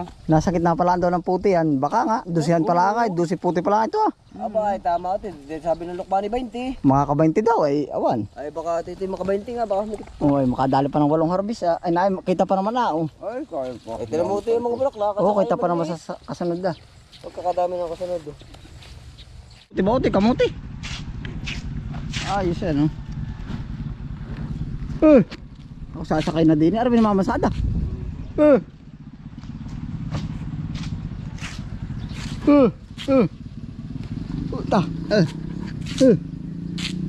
Ah? Nasa gitna pala daw ng puti yan. Baka nga, dusihan pala nga, dusi puti pala ito ah. Aba, ay tama ate. Sabi ng Lukmani 20. Mga kabainti daw ay awan. Ay baka titi maka 20 nga, baka mukit. Oh, ay makadali pa ng walong harbis ah. Ay, naay, kita pa naman na oh. Ay, kaya pa. Ay tinamuti yung mga bulaklak. Oo, kita pa naman sa, sa kasunod ah. Pagkakadami ng kasunod. oh. Puti ba, uti, kamuti. Ayos yan oh. Eh, ako sasakay na din. Arabi ni Mama Sada. Eh. Eh, eh. Puta. Eh. Eh.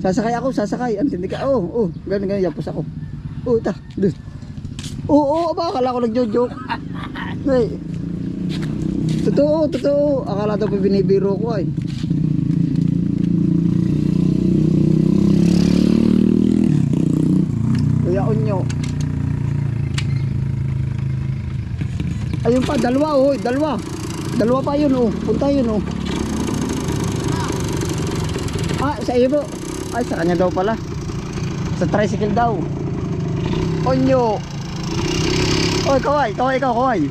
Sasakay ako, sasakay. Ang tindi ka. Oh, oh. Ganun, ganun. Yapos ako. Oh, ta. Dun. Oo, oh, oh, aba, akala ko nagjo-joke. Hey. Totoo, totoo. Akala daw binibiro ko ay. Kuya Onyo. Ayun pa, dalawa oh, dalawa. Dalawa pa yun oh. Punta yun oh. Ah, sa iyo po. Ay, sa kanya daw pala. Sa tricycle daw. Onyo. Oy, kaway, kaway ikaw, kaway.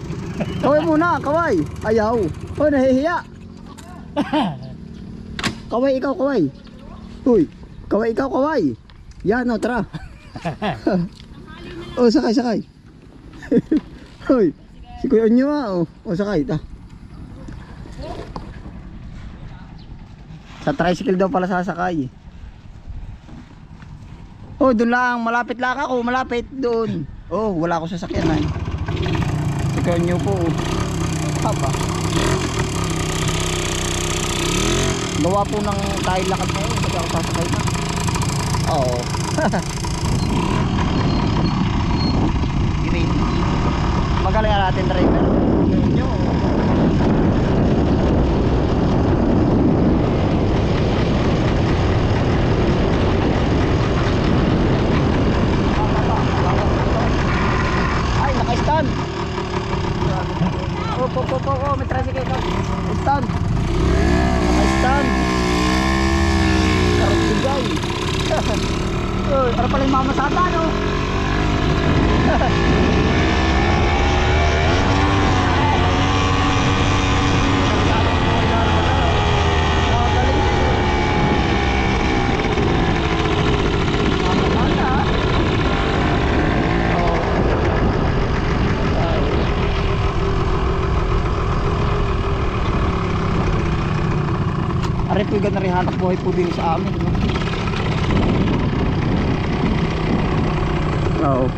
Kaway muna, kaway. Ayaw. Oy, nahihiya. Kaway ikaw, kaway. Uy, kaway ikaw, kaway. Yan, no, tara. oh, sakay, sakay. Hoy, si Kuya Onyo ah. Oh, oh sakay, ta. Sa tricycle daw pala sasakay. Oh, doon lang, malapit lang ako, malapit doon. Oh, wala ako sasakyan ay. Si Kuya Onyo po. Haba. Gawa po ng tayo lakad na yun, hindi ako sasakay na. Oo. Magaling ang ating driver. Yun yun. Ay, naka-stand. Po, po, po, oh, may tricycle ka. Stand. Naka-stand. Karot bigay. Para pala yung mama sa ata, no? Yung na rin hanap buhay po din sa amin. No? Oo.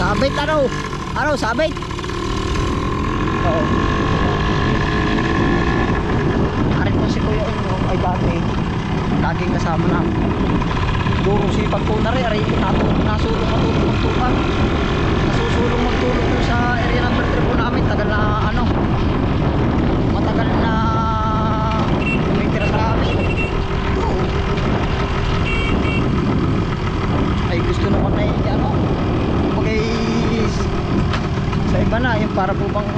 Sabit ano? Ano, sabit? Oo. Ari po si Kuya ay dati laging kasama namin. Duro sipag po na rin, aray, nasulong matulong magtukan. Nasusulong magtulong po sa area number 3 po namin, tagal na ano, matagal na tumitira gusto naman na eh, ano, pagay sa iba na, yung para po bang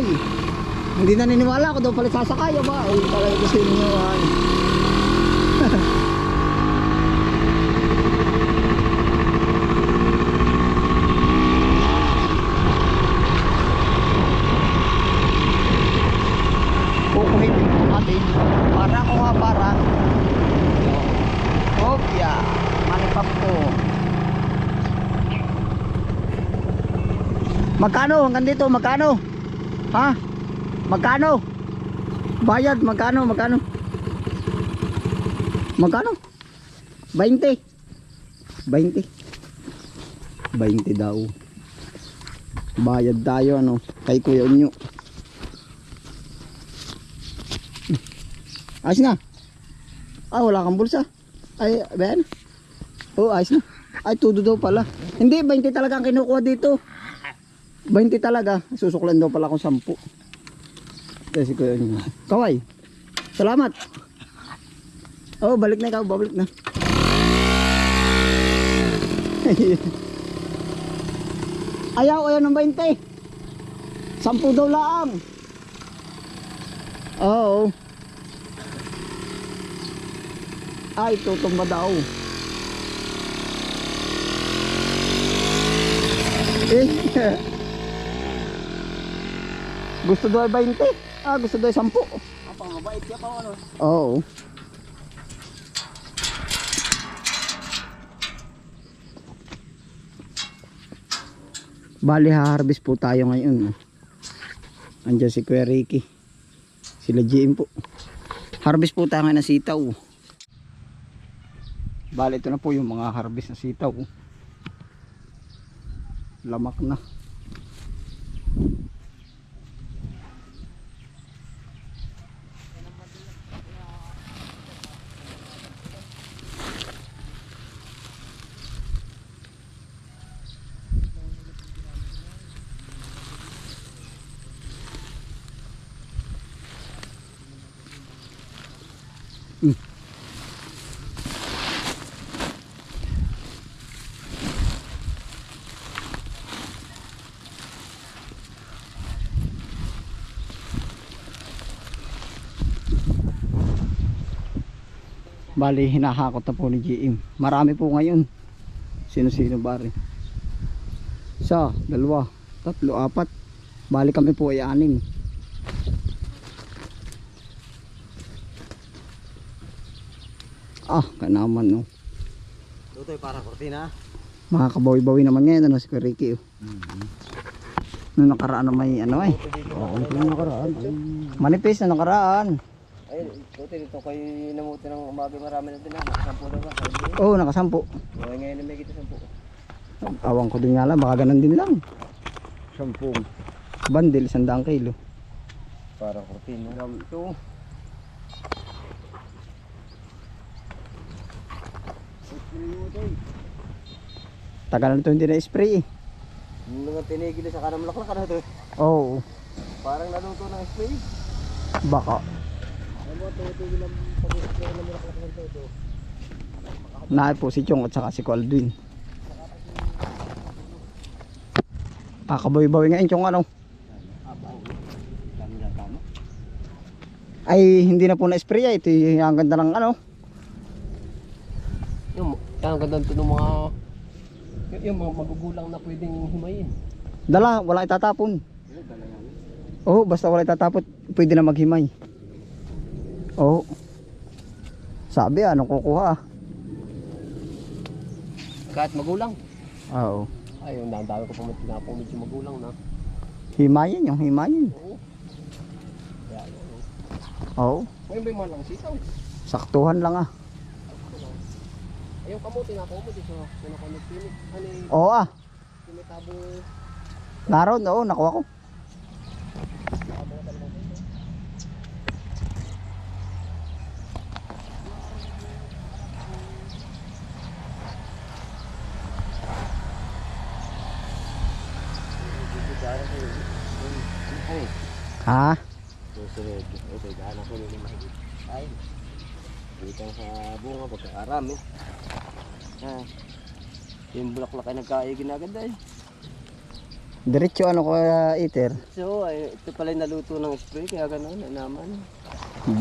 tuloy hindi naniniwala ako daw pala sasakay. Ba o ay talaga gusto ninyo ay. Kukuhitin ko natin. Para ko nga parang kopya manipap ko magkano? Hanggang dito magkano? Ha? Magkano? Bayad, magkano? Magkano? Magkano? 20. 20. 20 daw. Bayad tayo ano kay Kuya Unyo. Ayos na. Ah, wala kang bulsa. Ay, Ben. Oh, ayos na. Ay, tudo daw pala. Hindi, 20 talaga ang kinukuha dito. 20 talaga. Susuklan daw pala akong 10. Kasi Kuya Unyo. Kaway. Salamat. Oh, balik na ikaw, babalik na. ayaw, ayaw ng 20. 10 daw lang. Oo. Ay, tutumba daw. Eh. gusto daw ay 20. Ah, gusto daw ay 10. Apa, mabait ka pa ano? Oo. Bali harvest po tayo ngayon. Andiyan si Kuya Ricky. Sila GM po. Harvest po tayo ngayon ng sitaw. Bali ito na po yung mga harvest na sitaw. Lamak na. Bali hinahakot na po ni GM. Marami po ngayon. Sino-sino bari. Isa, dalawa, tatlo, apat. Bali kami po ay anim. Ah, kanaman no. Lutoy para kortina. Makakabawi-bawi naman ngayon ano si Ricky. Oh. Nung nakaraan na may ano ay. Oo, yung nakaraan. Manipis na nakaraan. Ay, lutoy dito kay namuti ng umaga marami na din na. Nakasampu na ba? Oo, oh, nakasampu. Okay, ngayon na may kita sampu. Awang ko din nga lang, baka ganun din lang. Sampung. Bandil, sandang kilo. Para kortina. Dami ito. Tagal na ito hindi na-spray eh. Mga tinigil sa kanang laklak na ito. Oo, Parang naluto ng spray. baka. Naay po si Chong at saka si Caldwin. Kakabawi-bawi nga yung Chong ano. Ay, hindi na po na-spray ah. Ito yung ang ganda ng ano. Yung, ang ganda ito ng mga yung, yung mga magugulang na pwedeng himayin. Dala, wala itatapon. Oo, basta wala itatapon, pwede na maghimay. Oo. Sabi ah, anong kukuha ah. Kahit magulang. Oo. Ay, yung dami ko pa tinapong medyo magulang na. Himayin yung himayin. Oo. Kaya. Oo. Ngayon ba yung malang sitaw? Saktuhan lang ah. Ay, yung kamuti na ako mo dito. Yung ako nagpinig. Ano yung Oo ah. tumitabo. Naroon, oo, nakuha ko. Ay, Ha? susunod. Ito, gana ko nila mahigit. Ay, dito sa bunga, pagkakarami. Ha. Yung bulaklak ay nagkaigin agad ay. Diretso ano ko uh, iter? So, ay, ito pala yung naluto ng spray, kaya gano'n, ay naman.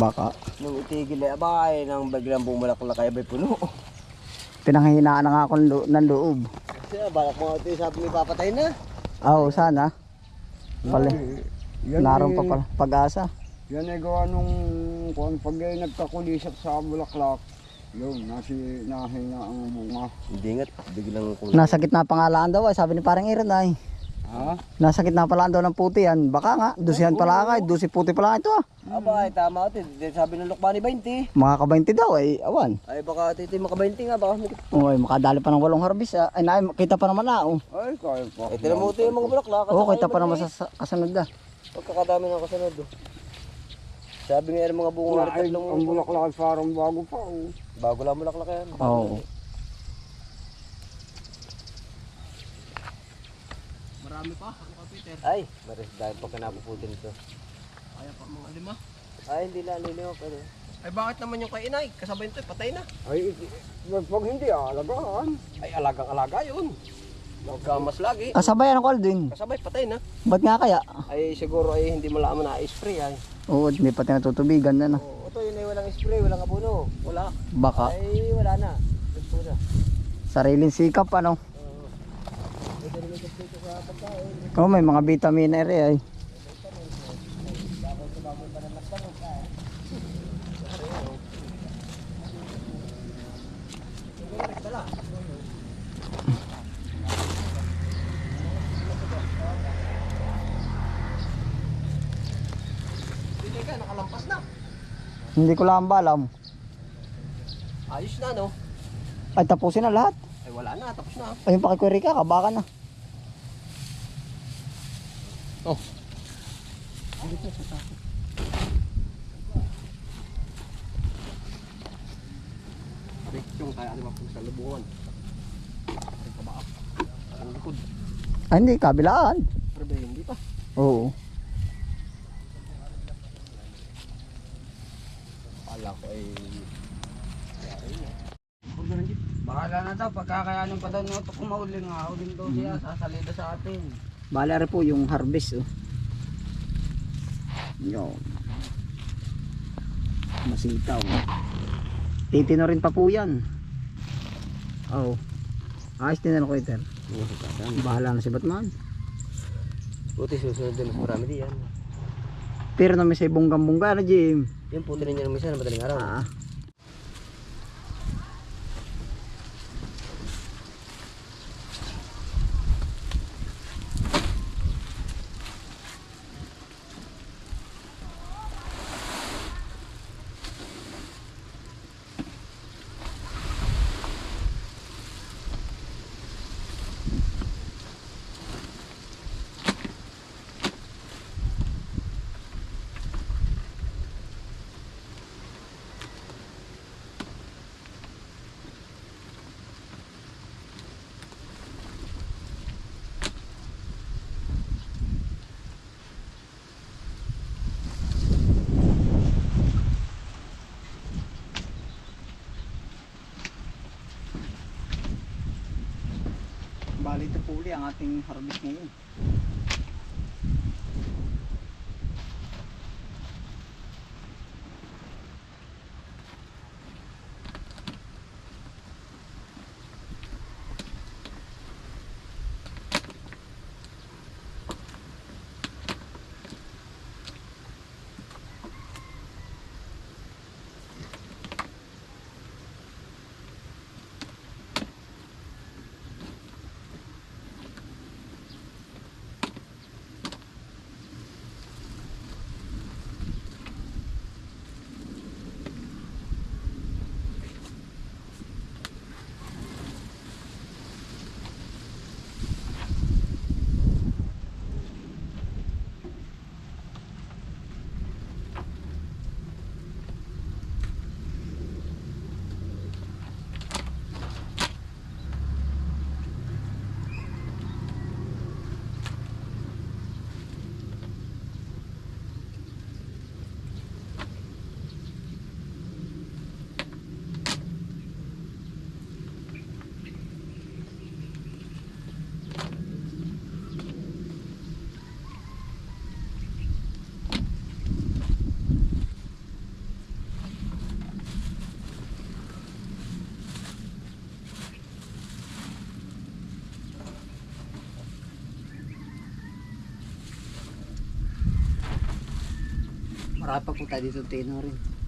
Baka. Nung itigil ay abay, nang biglang bumulaklak ay abay puno. Pinanghihinaan na nga ako ng lo- ng loob. Kasi balak mo ito sabi mo papatay na. Oo, sana. Pala. Yan Naroon pa eh, pala. Pag-asa. Yan ay gawa nung kung pag ay nagkakulisap sa bulaklak. Yun, nasi, nahina ang bunga. Hindi nga, biglang kung Nasa gitna pangalaan daw ay sabi ni parang Iron ay. Ha? Nasa gitna pala daw ng puti yan. Baka nga, dusihan pala nga. Dusi puti pala ito ah. Aba, ay tama. Di- Sabi ng Lukmani 20. Mga ka-20 daw ay awan. Ay baka titi maka 20 nga. Baka. Uy, makadali pa ng walong harbis ah. Ay, na, kita pa naman na oh. Ay, kaya pa. Ay tinamuti yung mga bulaklak. Oo, kita pa naman sa, sa kasunod ah. Pagkakadami ng kasunod. oh. Sabi nga yung mga bunga ay, rin ang bulaklak ay parang bago pa. Oh. Bago lang bulaklak yan. Oo. Marami pa. Ako Peter. Ay, maris dahil pag kanapuputin ito. Kaya pa mga lima. Ay, hindi na liliw. Pero... Ay, bakit naman yung kay inay? Kasabay nito, patay na. Ay, pag hindi ah, alagaan. Ay, alagang-alaga yun. Magkamas lagi. Kasabayan ako Aldwin. Kasabay, patay na. Ba't nga kaya? Ay, siguro ay hindi mo lang na-spray ay. Oo, hindi pa tinatutubigan na no. Oo, ito yun ay walang spray, walang abono. Wala. Baka. Ay, wala na. Gusto na. Sariling sikap ano. Oo. Rin may mga vitamin R ay. Hindi ka, nakalampas na. Hindi ko lang ba alam. Ayos na, no? Ay, tapusin na lahat. Ay, wala na. Tapos na. Ayun pakikwiri ka, kabaka na. Oh. Yung kaya ano ba sa kabaa. Ang likod. Ay, hindi, kabilaan. Pero ba, hindi pa. Oo. Akala ko ay... Bahala na daw, pagkakayanin pa daw nito kung mauling nga. Uling daw siya, sasalida sa atin. Bala rin po yung harvest oh. Yun. Masitaw. Titino rin pa po yan. Oo. Ayos din na ko iter. Bahala na si Batman. Buti susunod din mas marami diyan. Pero na may sa bunggang-bungga na Jim. Yung puti rin yung misa na madaling araw. Ah. Bali ito po uli ang ating harvest ngayon. Marami pa po tayo dito tino rin.